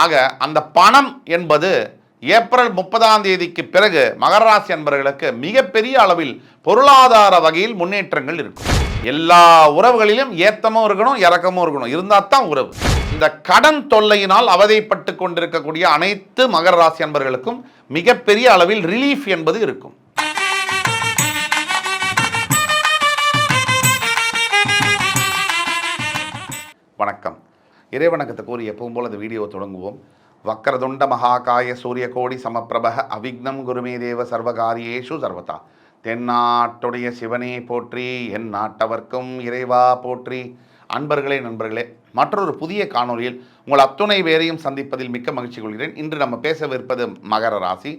ஆக அந்த பணம் என்பது ஏப்ரல் முப்பதாம் தேதிக்கு பிறகு மகர ராசி அன்பர்களுக்கு மிகப்பெரிய அளவில் பொருளாதார வகையில் முன்னேற்றங்கள் இருக்கும். எல்லா உறவுகளிலும் ஏத்தமும் இருக்கணும் இறக்கமும் இருக்கணும். இருந்தால் தான் உறவு. இந்த கடன் தொல்லையினால் அவதைப்பட்டு கொண்டிருக்கக்கூடிய அனைத்து மகர ராசி அன்பர்களுக்கும் மிகப்பெரிய அளவில் ரிலீஃப் என்பது இருக்கும். வணக்கம். இறைவணக்கத்தை கூறி எப்பவும் போல அந்த வீடியோ தொடங்குவோம். வக்கரதுண்ட மகாகாய சூரிய கோடி சமப்பிரபக அவிக்னம் குருமே தேவ சர்வகாரியேஷு சர்வதா. தென்னாட்டுடைய சிவனே போற்றி என் நாட்டவர்க்கும் இறைவா போற்றி. அன்பர்களே நண்பர்களே மற்றொரு புதிய காணொலியில் உங்கள் அத்துணை பேரையும் சந்திப்பதில் மிக்க மகிழ்ச்சி கொள்கிறேன். இன்று நம்ம பேசவிருப்பது மகர ராசி.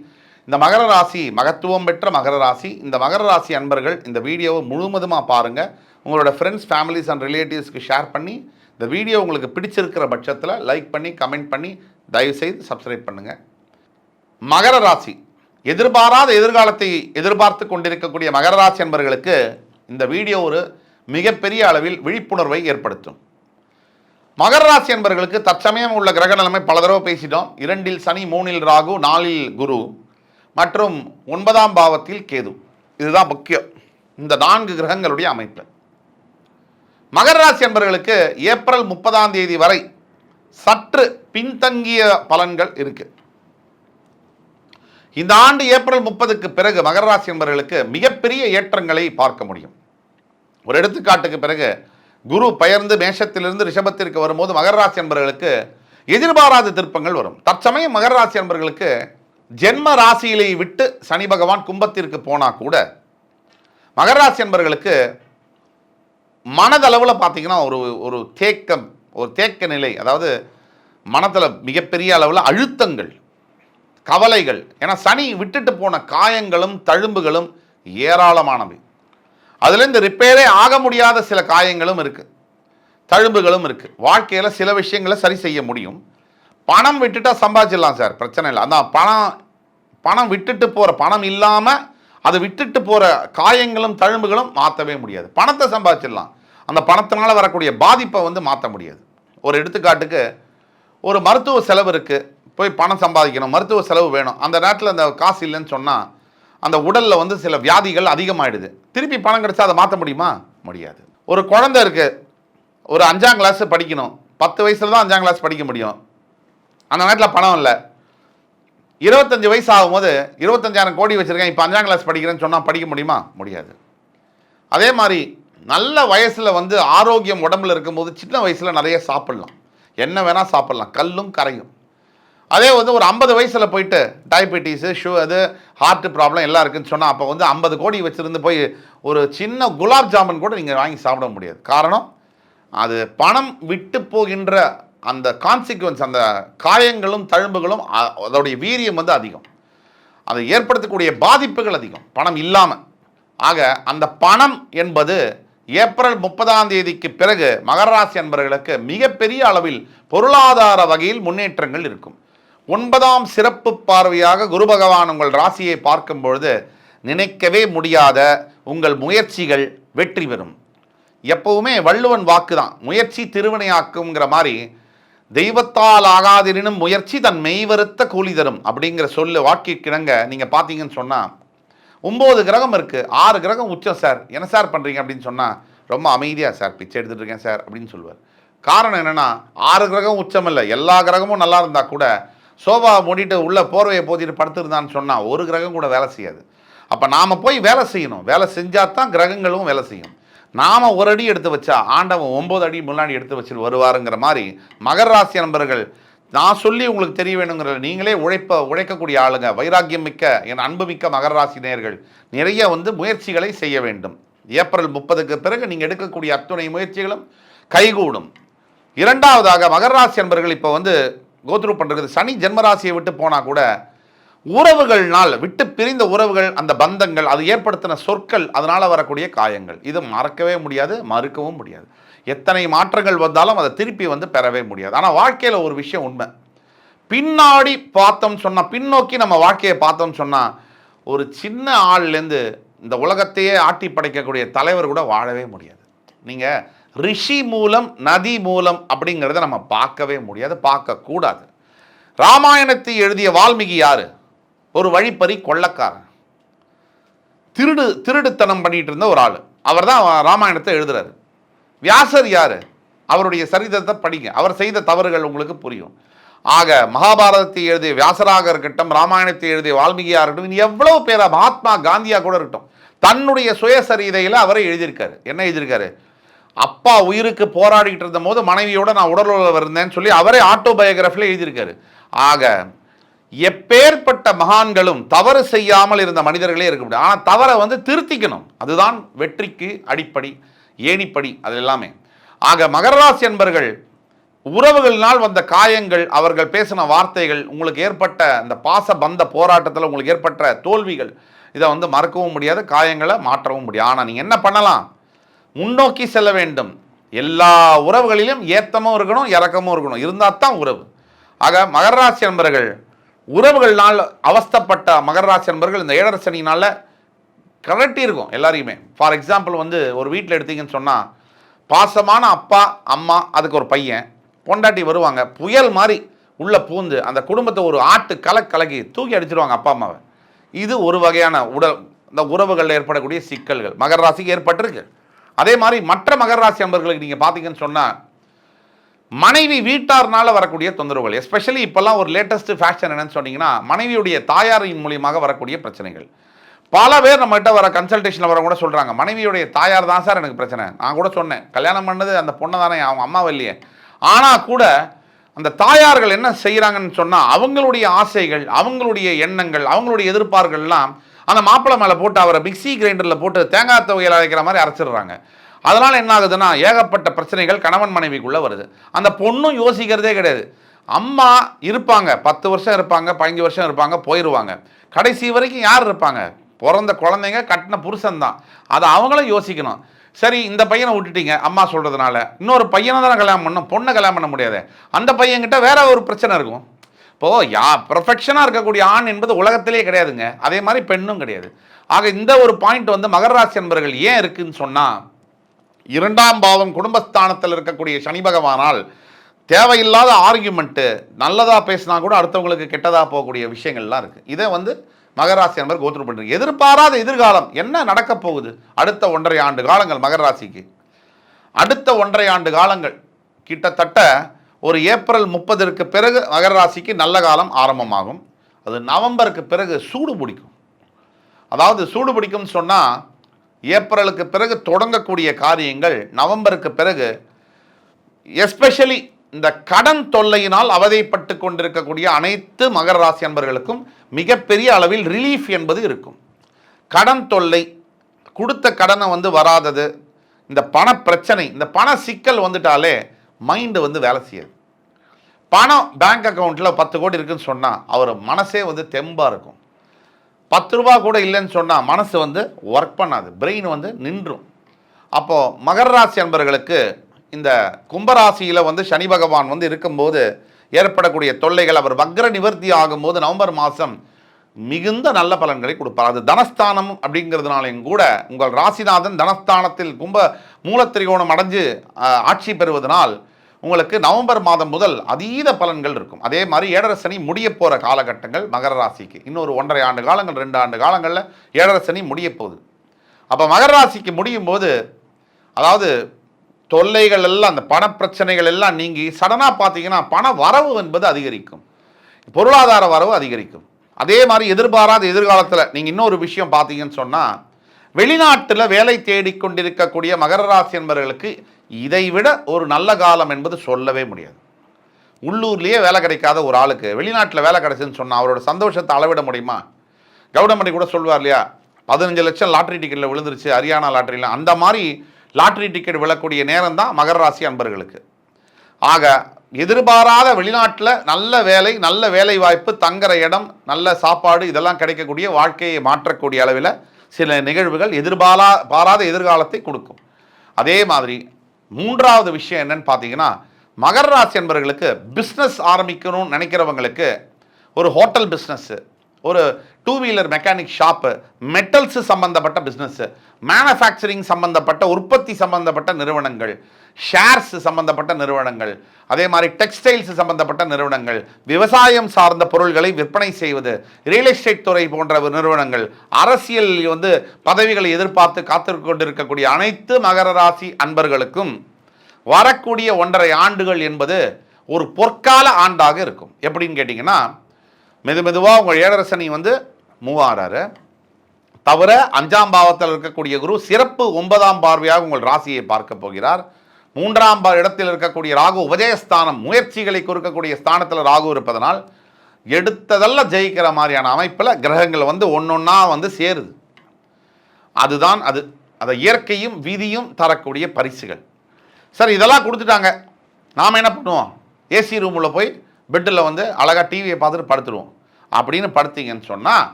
இந்த மகர ராசி மகத்துவம் பெற்ற மகர ராசி. இந்த மகர ராசி அன்பர்கள் இந்த வீடியோவை முழுவதுமாக பாருங்கள் உங்களோட ஃப்ரெண்ட்ஸ் ஃபேமிலிஸ் அண்ட் ரிலேட்டிவ்ஸ்க்கு ஷேர் பண்ணி இந்த வீடியோ உங்களுக்கு பிடிச்சிருக்கிற பட்சத்தில் லைக் பண்ணி கமெண்ட் பண்ணி தயவுசெய்து சப்ஸ்கிரைப் பண்ணுங்கள் மகர ராசி. எதிர்பாராத எதிர்காலத்தை எதிர்பார்த்து கொண்டிருக்கக்கூடிய மகர ராசி அன்பர்களுக்கு இந்த வீடியோ ஒரு மிகப்பெரிய அளவில் விழிப்புணர்வை ஏற்படுத்தும். மகர ராசி அன்பர்களுக்கு தற்சமயம் உள்ள கிரக நிலைமை பல தடவை பேசிட்டோம். இரண்டில் சனி மூணில் ராகு நாலில் குரு மற்றும் ஒன்பதாம் பாவத்தில் கேது. இதுதான் முக்கியம். இந்த நான்கு கிரகங்களுடைய அமைப்பு. மகர ராசி என்பர்களுக்கு ஏப்ரல் முப்பதாம் தேதி வரை சற்று பின்தங்கிய பலன்கள் இருக்கு. இந்த ஆண்டு ஏப்ரல் முப்பதுக்கு பிறகு மகர ராசி என்பவர்களுக்கு மிகப்பெரிய ஏற்றங்களை பார்க்க முடியும். ஒரு எடுத்துக்காட்டுக்கு பிறகு குரு பெயர்ந்து மேஷத்திலிருந்து ரிஷபத்திற்கு வரும்போது மகர ராசி என்பவர்களுக்கு எதிர்பாராத திருப்பங்கள் வரும். தற்சமயம் மகர ராசி என்பவர்களுக்கு ஜென்ம ராசியிலே விட்டு சனி பகவான் கும்பத்திற்கு போனா கூட மகர ராசி என்பவர்களுக்கு மனதளவில் பார்த்தீங்கன்னா ஒரு ஒரு தேக்கம் ஒரு தேக்க நிலை அதாவது மனத்தில் மிகப்பெரிய அளவில் அழுத்தங்கள் கவலைகள். ஏன்னா சனி விட்டுட்டு போன காயங்களும் தழும்புகளும் ஏராளமானவை. அதுலேருந்து இந்த ரிப்பேரே ஆக முடியாத சில காயங்களும் இருக்குது தழும்புகளும் இருக்குது வாழ்க்கையில் சில விஷயங்களை சரி செய்ய முடியும். பணம் விட்டுட்டா சம்பாதிச்சிடலாம் சார் பிரச்சனை இல்லை. அதான் பணம் பணம் விட்டுட்டு போகிற பணம் இல்லாமல் அதை விட்டுட்டு போகிற காயங்களும் தழும்புகளும் மாற்றவே முடியாது. பணத்தை சம்பாதிச்சிடலாம். அந்த பணத்தினால் வரக்கூடிய பாதிப்பை வந்து மாற்ற முடியாது. ஒரு எடுத்துக்காட்டுக்கு ஒரு மருத்துவ செலவு இருக்குது போய் பணம் சம்பாதிக்கணும். மருத்துவ செலவு வேணும். அந்த நேரத்தில் அந்த காசு இல்லைன்னு சொன்னால் அந்த உடலில் வந்து சில வியாதிகள் அதிகமாகிடுது திருப்பி பணம் கிடைச்சா அதை மாற்ற முடியுமா? முடியாது. ஒரு குழந்தை இருக்குது ஒரு அஞ்சாம் கிளாஸ் படிக்கணும். பத்து வயசில் தான் அஞ்சாம் கிளாஸ் படிக்க முடியும். அந்த நேரத்தில் பணம் இல்லை. இருபத்தஞ்சு வயசு ஆகும்போது இருபத்தஞ்சாயிரம் கோடி வச்சுருக்கேன் இப்போ அஞ்சாம் கிளாஸ் படிக்கிறேன்னு சொன்னால் படிக்க முடியுமா? முடியாது. அதே மாதிரி நல்ல வயசில் வந்து ஆரோக்கியம் உடம்புல இருக்கும்போது சின்ன வயசில் நிறைய சாப்பிட்லாம். என்ன வேணால் சாப்பிட்லாம் கல்லும் கரையும். அதே வந்து ஒரு ஐம்பது வயசில் போயிட்டு டயபெட்டிஸு ஷு அது ஹார்ட் ப்ராப்ளம் எல்லாம் இருக்குதுன்னு சொன்னால் அப்போ வந்து ஐம்பது கோடி வச்சுருந்து போய் ஒரு சின்ன குலாப் ஜாமுன் கூட நீங்கள் வாங்கி சாப்பிட முடியாது. காரணம் அது பணம் விட்டு போகின்ற அந்த கான்சிக்வன்ஸ் அந்த காயங்களும் தழும்புகளும் அதோடைய வீரியம் வந்து அதிகம். அதை ஏற்படுத்தக்கூடிய பாதிப்புகள் அதிகம். பணம் இல்லாமல். ஆக அந்த பணம் என்பது ஏப்ரல் முப்பதாம் தேதிக்கு பிறகு மகராசி அன்பர்களுக்கு மிகப்பெரிய அளவில் பொருளாதார வகையில் முன்னேற்றங்கள் இருக்கும். ஒன்பதாம் சிறப்பு பார்வையாக குரு பகவான் உங்கள் ராசியை பார்க்கும் பொழுது நினைக்கவே முடியாத உங்கள் முயற்சிகள் வெற்றி பெறும். எப்பவுமே வள்ளுவன் வாக்கு தான் முயற்சி திருவினையாக்குங்கிற மாதிரி தெய்வத்தால் ஆகாதிரினும் முயற்சி தன் மெய்வருத்த கூலி தரும் அப்படிங்கிற சொல்லு வாக்கிற்கிணங்க நீங்கள் பார்த்தீங்கன்னு சொன்னால் ஒம்பது கிரகம் இருக்குது ஆறு கிரகம் உச்சம் சார். என்ன சார் பண்ணுறீங்க அப்படின்னு சொன்னால் ரொம்ப அமைதியாக சார் பிச்சை எடுத்துகிட்டு இருக்கேன் சார் அப்படின்னு சொல்லுவார். காரணம் என்னென்னா ஆறு கிரகம் உச்சம் இல்லை எல்லா கிரகமும் நல்லா இருந்தால் கூட சோபா மூடிட்டு உள்ளே போர்வையை போத்திட்டு படுத்துருந்தான்னு சொன்னால் ஒரு கிரகம் கூட வேலை செய்யாது. அப்போ நாம் போய் வேலை செய்யணும். வேலை செஞ்சால் தான் கிரகங்களும் வேலை செய்யும். நாம் ஒரு அடி எடுத்து வச்சா ஆண்டவன் ஒம்பது அடி முன்னாடி எடுத்து வச்சுட்டு வருவாருங்கிற மாதிரி மகர ராசி நண்பர்கள் நான் சொல்லி உங்களுக்கு தெரிய வேணுங்கிற நீங்களே உழைப்ப உழைக்கக்கூடிய ஆளுங்க வைராக்கியம் மிக்க என் அன்புமிக்க மகர ராசி நேயர்கள் நிறைய வந்து முயற்சிகளை செய்ய வேண்டும். ஏப்ரல் முப்பதுக்கு பிறகு நீங்கள் எடுக்கக்கூடிய அத்துணை முயற்சிகளும் கைகூடும். இரண்டாவதாக மகர ராசி நண்பர்கள் இப்போ வந்து கோத்ரூ பண்ணுறது சனி ஜென்மராசியை விட்டு போனால் கூட உறவுகள்னால் விட்டு பிரிந்த உறவுகள் அந்த பந்தங்கள் அது ஏற்படுத்தின சொற்கள் அதனால் வரக்கூடிய காயங்கள். இது மறக்கவே முடியாது மறுக்கவும் முடியாது. எத்தனை மாற்றங்கள் வந்தாலும் அதை திருப்பி வந்து பெறவே முடியாது. ஆனால் வாழ்க்கையில் ஒரு விஷயம் உண்மை. பின்னாடி பார்த்தோம் சொன்னால் பின்னோக்கி நம்ம வாழ்க்கையை பார்த்தோம் சொன்னால் ஒரு சின்ன ஆள்லேருந்து இந்த உலகத்தையே ஆட்டி படைக்கக்கூடிய தலைவர் கூட வாழவே முடியாது. நீங்கள் ரிஷி மூலம் நதி மூலம் அப்படிங்கிறத நம்ம பார்க்கவே முடியாது பார்க்கக்கூடாது. ராமாயணத்தை எழுதிய வால்மீகி யாரு? ஒரு வழிப்பறி கொள்ளக்காரன். திருடு திருடுத்தனம் பண்ணிட்டு இருந்த ஒரு ஆள். அவர் தான் ராமாயணத்தை எழுதுறாரு. வியாசர் யார்? அவருடைய சரித்திரத்தை படிங்க. அவர் செய்த தவறுகள் உங்களுக்கு புரியும். ஆக மகாபாரதத்தை எழுதிய வியாசராக இருக்கட்டும் ராமாயணத்தை எழுதிய வால்மீகியாக இருக்கட்டும் இனி எவ்வளோ பேரா மகாத்மா காந்தியாக கூட இருக்கட்டும் தன்னுடைய சுயசரிதையில் அவரை எழுதியிருக்காரு. என்ன எழுதியிருக்காரு? அப்பா உயிருக்கு போராடிக்கிட்டு இருந்த போது மனைவியோட நான் உடலுறவு இருந்தேன்னு சொல்லி அவரே ஆட்டோபயோகிராஃபில எழுதியிருக்காரு. ஆக எப்பேற்பட்ட மகான்களும் தவறு செய்யாமல் இருந்த மனிதர்களே இருக்க முடியும் ஆனால் தவறை வந்து திருத்திக்கணும். அதுதான் வெற்றிக்கு அடிப்படை ஏணிப்படி அது எல்லாமே. ஆக மகரராசி என்பர்கள் உறவுகளினால் வந்த காயங்கள் அவர்கள் பேசின வார்த்தைகள் உங்களுக்கு ஏற்பட்ட இந்த பாச பந்த போராட்டத்தில் உங்களுக்கு ஏற்பட்ட தோல்விகள் இதை வந்து மறக்கவும் முடியாது காயங்களை மாற்றவும் முடியும் ஆனால் நீங்கள் என்ன பண்ணலாம்? முன்னோக்கி செல்ல வேண்டும். எல்லா உறவுகளிலும் ஏத்தமும் இருக்கணும் இறக்கமும் இருக்கணும். இருந்தால் தான் உறவு. ஆக மகராசி என்பர்கள் உறவுகள்னால் அவஸ்தப்பட்ட மகர ராசி இந்த ஏழரை சனினால கரட்டி இருக்கும் எல்லாரையுமே. ஃபார் எக்ஸாம்பிள் வந்து ஒரு வீட்டில் எடுத்தீங்கன்னு சொன்னால் பாசமான அப்பா அம்மா அதுக்கு ஒரு பையன் பொண்டாட்டி வருவாங்க புயல் மாதிரி உள்ளே பூந்து அந்த குடும்பத்தை ஒரு ஆட்டு கலக் கலக்கி தூக்கி அடிச்சிருவாங்க அப்பா அம்மாவை. இது ஒரு வகையான உடல் இந்த உறவுகளில் ஏற்படக்கூடிய சிக்கல்கள். மகர ராசிக்கு ஏற்பட்டிருக்கு. அதே மாதிரி மற்ற மகர ராசி நண்பர்களுக்கு நீங்கள் பார்த்தீங்கன்னு சொன்னால் மனைவி வீட்டார்னால வரக்கூடிய தொந்தரவுகள் எஸ்பெஷலி இப்போல்லாம் ஒரு லேட்டஸ்ட் ஃபேஷன் என்னன்னு சொன்னீங்கன்னா மனைவியுடைய தாயாரின் மூலியமாக வரக்கூடிய பிரச்சனைகள். பல பேர் நம்மகிட்ட வர கன்சல்டேஷனில் வர கூட சொல்கிறாங்க மனைவியுடைய தாயார் தான் சார் எனக்கு பிரச்சனை. நான் கூட சொன்னேன் கல்யாணம் பண்ணது அந்த பொண்ணை தானே அவங்க அம்மாவை இல்லையே. ஆனால் கூட அந்த தாயார்கள் என்ன செய்கிறாங்கன்னு சொன்னால் அவங்களுடைய ஆசைகள் அவங்களுடைய எண்ணங்கள் அவங்களுடைய எதிர்பார்கள்லாம் அந்த மாப்பிள்ளை மேலே போட்டு அவரை மிக்சி கிரைண்டரில் போட்டு தேங்காய் தொகையில் அரைக்கிற மாதிரி அரைச்சிடுறாங்க. அதனால் என்ன ஆகுதுன்னா ஏகப்பட்ட பிரச்சனைகள் கணவன் மனைவிக்குள்ளே வருது. அந்த பொண்ணும் யோசிக்கிறதே கிடையாது. அம்மா இருப்பாங்க பத்து வருஷம் இருப்பாங்க பதினஞ்சு வருஷம் இருப்பாங்க போயிடுவாங்க கடைசி வரைக்கும் யார் இருப்பாங்க? பிறந்த குழந்தைங்க கட்டின புருஷன் தான் அதை அவங்களும் யோசிக்கணும். சரி இந்த பையனை விட்டுட்டீங்க அம்மா சொல்கிறதுனால இன்னொரு பையனை தானே கல்யாணம் பண்ணணும் பொண்ணை கல்யாணம் பண்ண முடியாது. அந்த பையன்கிட்ட வேற ஒரு பிரச்சனை இருக்கும். இப்போது யா ப்ரொஃபெக்ஷனாக இருக்கக்கூடிய ஆண் என்பது உலகத்திலே கிடையாதுங்க. அதே மாதிரி பெண்ணும் கிடையாது. ஆக இந்த ஒரு பாயிண்ட் வந்து மகராசி என்பர்கள் ஏன் இருக்குன்னு சொன்னால் இரண்டாம் பாவம் குடும்பஸ்தானத்தில் இருக்கக்கூடிய சனி பகவானால் தேவையில்லாத ஆர்கியூமெண்ட்டு நல்லதாக பேசினா கூட அடுத்தவங்களுக்கு கெட்டதாக போகக்கூடிய விஷயங்கள்லாம் இருக்குது இதை வந்து மகராசி என்பர் கோத்ரு பண்ணுறீங்க எதிர்பாராத எதிர்காலம் என்ன நடக்க போகுது? அடுத்த ஒன்றரை ஆண்டு காலங்கள் மகராசிக்கு. அடுத்த ஒன்றரை ஆண்டு காலங்கள். கிட்டத்தட்ட ஒரு ஏப்ரல் முப்பதற்கு பிறகு மகர ராசிக்கு நல்ல காலம் ஆரம்பமாகும். அது நவம்பருக்கு பிறகு சூடு பிடிக்கும். அதாவது சூடு பிடிக்கும்னு சொன்னால் ஏப்ரலுக்கு பிறகு தொடங்கக்கூடிய காரியங்கள் நவம்பருக்கு பிறகு எஸ்பெஷலி இந்த கடன் தொல்லையினால் அவதைப்பட்டு கொண்டிருக்கக்கூடிய அனைத்து மகர ராசி அன்பர்களுக்கும் மிகப்பெரிய அளவில் ரிலீஃப் என்பது இருக்கும். கடன் தொல்லை கொடுத்த கடனை வந்து வராதது இந்த பண பிரச்சனை இந்த பண சிக்கல் வந்துட்டாலே மைண்டு வந்து வேலை செய்யாது. பணம் பேங்க் அக்கௌண்ட்டில் பத்து கோடி இருக்குன்னு சொன்னால் அவர் மனசே வந்து தெம்பாக இருக்கும். பத்து ரூபா கூட இல்லைன்னு சொன்னால் மனசு வந்து ஒர்க் பண்ணாது. பிரெயின் வந்து நின்றும். அப்போது மகர ராசி அன்பர்களுக்கு இந்த கும்பராசியில் வந்து சனி பகவான் வந்து இருக்கும்போது ஏற்படக்கூடிய தொல்லைகள் அவர் வக்ர நிவர்த்தி ஆகும்போது நவம்பர் மாதம் மிகுந்த நல்ல பலன்களை கொடுப்பார். அது தனஸ்தானம் அப்படிங்கிறதுனாலையும் கூட உங்கள் ராசிநாதன் தனஸ்தானத்தில் கும்ப மூலத்திரிகோணம் அடைஞ்சு ஆட்சி பெறுவதனால் உங்களுக்கு நவம்பர் மாதம் முதல் அதீத பலன்கள் இருக்கும். அதே மாதிரி ஏழரை சனி முடிய போகிற காலகட்டங்கள் மகர ராசிக்கு. இன்னொரு ஒன்றரை ஆண்டு காலங்கள் ரெண்டு ஆண்டு காலங்களில் ஏழரை சனி முடிய போகுது. அப்போ மகர ராசிக்கு முடியும் போது அதாவது தொல்லைகள் எல்லாம் அந்த பண பிரச்சனைகள் எல்லாம் நீங்கி சடனாக பார்த்தீங்கன்னா பண வரவு என்பது அதிகரிக்கும். பொருளாதார வரவு அதிகரிக்கும். அதே மாதிரி எதிர்பாராத எதிர்காலத்தில் நீங்கள் இன்னொரு விஷயம் பார்த்தீங்கன்னு சொன்னால் வெளிநாட்டில் வேலை தேடிக்கொண்டிருக்கக்கூடிய மகர ராசி என்பவர்களுக்கு இதைவிட ஒரு நல்ல காலம் என்பது சொல்லவே முடியாது. உள்ளூர்லேயே வேலை கிடைக்காத ஒரு ஆளுக்கு வெளிநாட்டில் வேலை கிடைச்சுன்னு சொன்னால் அவரோட சந்தோஷத்தை அளவிட முடியுமா? கவுடமணி கூட சொல்வார் இல்லையா? பதினஞ்சு லட்சம் லாட்ரி டிக்கெட்டில் விழுந்துருச்சு ஹரியானா லாட்ரியில் அந்த மாதிரி லாட்ரி டிக்கெட் விழக்கூடிய நேரம் தான் மகர ராசி அன்பர்களுக்கு. ஆக எதிர்பாராத வெளிநாட்டில் நல்ல வேலை நல்ல வேலை வாய்ப்பு தங்குற இடம் நல்ல சாப்பாடு இதெல்லாம் கிடைக்கக்கூடிய வாழ்க்கையை மாற்றக்கூடிய அளவில் சில நிகழ்வுகள் எதிர்பாரா பாராத எதிர்காலத்தை கொடுக்கும். அதே மாதிரி மூன்றாவது விஷயம் என்னன்னு பார்த்தீங்கன்னா மகர ராசி என்பவர்களுக்கு பிஸ்னஸ் ஆரம்பிக்கணும்னு நினைக்கிறவங்களுக்கு ஒரு ஹோட்டல் பிஸ்னஸ்ஸு ஒரு two wheeler mechanic shop metals சம்பந்தப்பட்ட பிஸ்னஸ்ஸு மேனுஃபேக்சரிங் சம்பந்தப்பட்ட உற்பத்தி சம்பந்தப்பட்ட நிறுவனங்கள் ஷேர்ஸ் சம்பந்தப்பட்ட நிறுவனங்கள் அதே மாதிரி டெக்ஸ்டைல்ஸ் சம்பந்தப்பட்ட நிறுவனங்கள் விவசாயம் சார்ந்த பொருள்களை விற்பனை செய்வது ரியல் எஸ்டேட் துறை போன்ற நிறுவனங்கள் அரசியல் வந்து பதவிகளை எதிர்பார்த்து காத்திருக்க கொண்டிருக்கக்கூடிய அனைத்து மகர ராசி அன்பர்களுக்கும் வரக்கூடிய ஒன்றரை ஆண்டுகள் என்பது ஒரு பொற்கால ஆண்டாக இருக்கும். எப்படின்னு கேட்டிங்கன்னா மெது மெதுவாக உங்கள் ஏழரசனி வந்து மூவ் ஆகிறாரு தவிர அஞ்சாம் பாவத்தில் இருக்கக்கூடிய குரு சிறப்பு ஒன்பதாம் பார்வையாக உங்கள் ராசியை பார்க்க போகிறார். மூன்றாம் இடத்தில் இருக்கக்கூடிய ராகு உபஜயஸ்தானம் முயற்சிகளை கொடுக்கக்கூடிய ஸ்தானத்தில் ராகு இருப்பதனால் எடுத்ததெல்லாம் ஜெயிக்கிற மாதிரியான அமைப்பில் கிரகங்கள் வந்து ஒன்றொன்னா வந்து சேருது. அதுதான் அது. அதை இயற்கையும் விதியும் தரக்கூடிய பரிசுகள். சார் இதெல்லாம் கொடுத்துட்டாங்க. நாம் என்ன பண்ணுவோம்? ஏசி ரூமில் போய் பெட்டில் வந்து அழகாக டிவியை பார்த்துட்டு படுத்துருவோம். அப்படின்னு படுத்தீங்கன்னு சொன்னால்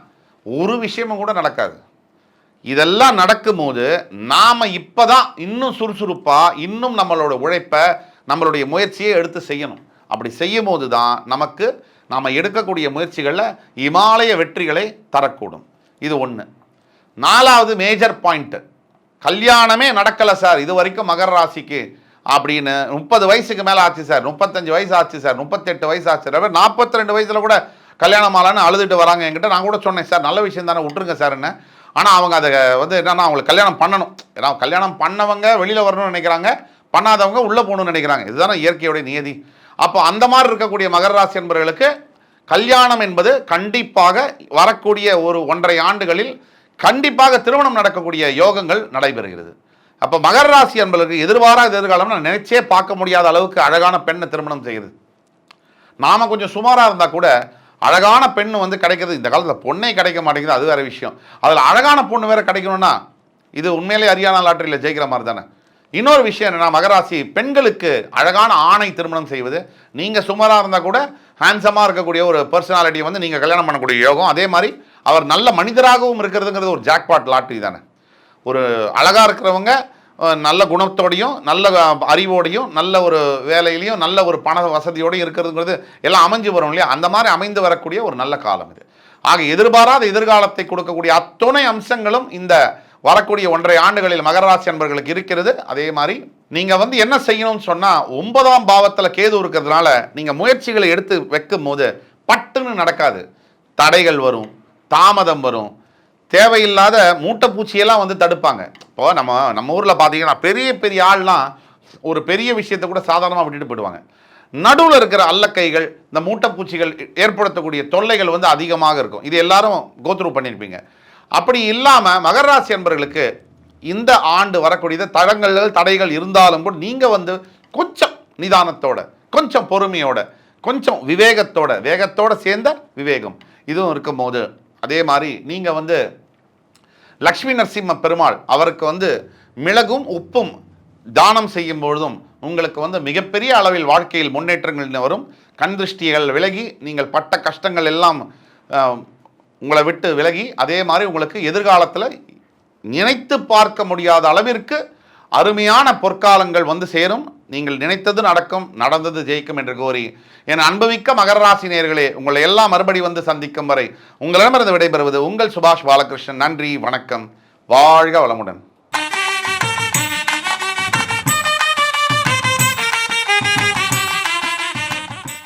ஒரு விஷயமும் கூட நடக்காது. இதெல்லாம் நடக்கும்போது நாம் இப்போ தான் இன்னும் சுறுசுறுப்பாக இன்னும் நம்மளோட உழைப்பை நம்மளுடைய முயற்சியை எடுத்து செய்யணும். அப்படி செய்யும் போது தான் நமக்கு நாம் எடுக்கக்கூடிய முயற்சிகளில் இமாலய வெற்றிகளை தரக்கூடும். இது ஒன்று நாலாவது மேஜர் பாயிண்ட்டு கல்யாணமே நடக்கலை சார். இது வரைக்கும் மகர ராசிக்கு அப்படின்னு முப்பது வயசுக்கு மேலே ஆச்சு சார். முப்பத்தஞ்சு வயசு ஆச்சு சார். முப்பத்தெட்டு வயசு ஆச்சு சார். நாற்பத்தி ரெண்டு வயசில் கூட கல்யாணம் ஆலான்னு அழுதுட்டு வராங்க என்கிட்ட. நான் கூட சொன்னேன் சார் நல்ல விஷயம் தானே விட்டுருங்க சார் என்ன. ஆனால் அவங்க அதை வந்து என்னன்னா அவங்களுக்கு கல்யாணம் பண்ணணும். ஏன்னா கல்யாணம் பண்ணவங்க வெளியில் வரணும்னு நினைக்கிறாங்க. பண்ணாதவங்க உள்ளே போகணும்னு நினைக்கிறாங்க. இதுதானே இயற்கையோட நியதி. அப்போ அந்த மாதிரி இருக்கக்கூடிய மகர ராசி என்பவர்களுக்கு கல்யாணம் என்பது கண்டிப்பாக வரக்கூடிய ஒரு ஒன்றரை ஆண்டுகளில் கண்டிப்பாக திருமணம் நடக்கக்கூடிய யோகங்கள் நடைபெறுகிறது. அப்போ மகர ராசி என்பவர்களுக்கு எதிர்பாராத எதிர்காலம் நான் நினைச்சே பார்க்க முடியாத அளவுக்கு அழகான பெண்ணை திருமணம் செய்யுது. நாம கொஞ்சம் சுமாராக இருந்தால் கூட அழகான பெண் வந்து கிடைக்கிறது இந்த காலத்தில் பொண்ணே கிடைக்க மாட்டேங்குது அது வேற விஷயம். அதில் அழகான பொண்ணு வேறு கிடைக்கணும்னா இது உண்மையிலே ஹரியானா லாட்டரியில் ஜெயிக்கிற மாதிரி தானே இன்னொரு விஷயம் என்னன்னா மகராசி பெண்களுக்கு அழகான ஆணை திருமணம் செய்வது. நீங்கள் சுமாராக இருந்தால் கூட ஹேண்ட்ஸமாக இருக்கக்கூடிய ஒரு பர்சனாலிட்டியை வந்து நீங்கள் கல்யாணம் பண்ணக்கூடிய யோகம். அதே மாதிரி அவர் நல்ல மனிதராகவும் இருக்கிறதுங்கிறது ஒரு ஜாக்பாட் லாட்டரி தானே. ஒரு அழகாக இருக்கிறவங்க நல்ல குணத்தோடையும் நல்ல அறிவோடையும் நல்ல ஒரு வேலையிலையும் நல்ல ஒரு பண வசதியோடையும் இருக்கிறதுங்கிறது எல்லாம் அமைஞ்சு வரும் இல்லையா? அந்த மாதிரி அமைந்து வரக்கூடிய ஒரு நல்ல காலம் இது. ஆக எதிர்பாராத எதிர்காலத்தை கொடுக்கக்கூடிய அத்துணை அம்சங்களும் இந்த வரக்கூடிய ஒன்றரை ஆண்டுகளில் மகர ராசி அன்பர்களுக்கு இருக்கிறது. அதே மாதிரி நீங்கள் வந்து என்ன செய்யணும்னு சொன்னால் ஒன்பதாம் பாவத்தில் கேது இருக்கிறதுனால நீங்கள் முயற்சிகளை எடுத்து வைக்கும் போது பட்டுன்னு நடக்காது. தடைகள் வரும் தாமதம் வரும் தேவையில்லாத மூட்டைப்பூச்சியெல்லாம் வந்து தடுப்பாங்க. இப்போ நம்ம நம்ம ஊரில் பார்த்தீங்கன்னா பெரிய பெரிய ஆள்லாம் ஒரு பெரிய விஷயத்தை கூட சாதாரணமாக விட்டுட்டு போயிடுவாங்க. நடுவில் இருக்கிற அல்லக்கைகள் இந்த மூட்டைப்பூச்சிகள் ஏற்படுத்தக்கூடிய தொல்லைகள் வந்து அதிகமாக இருக்கும். இது எல்லாரும் கோத்ரூ பண்ணியிருப்பீங்க அப்படி இல்லாமல் மகராசி என்பர்களுக்கு என்பவர்களுக்கு இந்த ஆண்டு வரக்கூடிய தடங்கள் தடைகள் இருந்தாலும் கூட நீங்கள் வந்து கொஞ்சம் நிதானத்தோட கொஞ்சம் பொறுமையோட கொஞ்சம் விவேகத்தோட வேகத்தோட சேர்ந்த விவேகம். இதுவும் இருக்கும்போது அதே மாதிரி நீங்கள் வந்து லக்ஷ்மி நரசிம்ம பெருமாள் அவருக்கு வந்து மிளகும் உப்பும் தானம் செய்யும் பொழுதும் உங்களுக்கு வந்து மிகப்பெரிய அளவில் வாழ்க்கையில் முன்னேற்றங்கள் வரும். கண் திருஷ்டிகள் விலகி நீங்கள் பட்ட கஷ்டங்கள் எல்லாம் உங்களை விட்டு விலகி அதே மாதிரி உங்களுக்கு எதிர்காலத்தில் நினைத்து பார்க்க முடியாத அளவிற்கு அருமையான பொற்காலங்கள் வந்து சேரும். நீங்கள் நினைத்தது நடக்கும் நடந்தது ஜெயிக்கும் என்று கோரி என் அன்புமிக்க மகர ராசி நேர்களே உங்களை எல்லாம் மறுபடி வந்து சந்திக்கும் வரை உங்களிடமிருந்து விடைபெறுவது உங்கள் சுபாஷ் பாலகிருஷ்ணன். நன்றி வணக்கம். வாழ்க வளமுடன்.